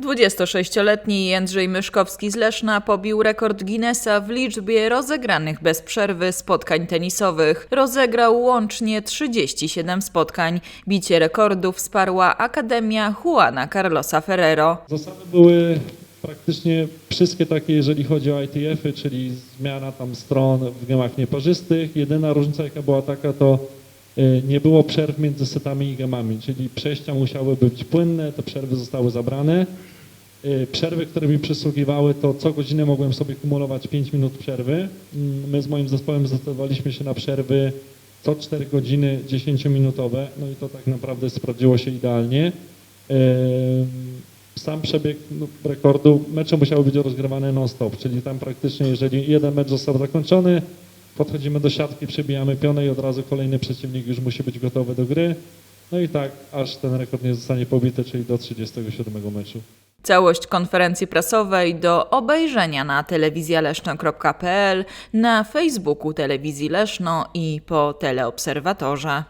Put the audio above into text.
26-letni Jędrzej Myszkowski z Leszna pobił rekord Guinnessa w liczbie rozegranych bez przerwy spotkań tenisowych. Rozegrał łącznie 37 spotkań. Bicie rekordu wsparła Akademia Juana Carlosa Ferrero. Zasady były praktycznie wszystkie takie, jeżeli chodzi o ITF-y, czyli zmiana tam stron w gemach nieparzystych. Jedyna różnica jaka była taka, to nie było przerw między setami i gemami, czyli przejścia musiały być płynne, te przerwy zostały zabrane. Y, Przerwy, które mi przysługiwały, to co godzinę mogłem sobie kumulować 5 minut przerwy. Mm, My z moim zespołem zdecydowaliśmy się na przerwy co 4 godziny 10-minutowe, no i to tak naprawdę sprawdziło się idealnie. Ym, Sam przebieg no, rekordu, mecze musiały być rozgrywane non-stop, czyli tam praktycznie jeżeli jeden mecz został zakończony, podchodzimy do siatki, przybijamy pionę i od razu kolejny przeciwnik już musi być gotowy do gry. No i tak, aż ten rekord nie zostanie pobity, czyli do 37 meczu. Całość konferencji prasowej do obejrzenia na telewizjaleszno.pl, na Facebooku Telewizji Leszno i po teleobserwatorze.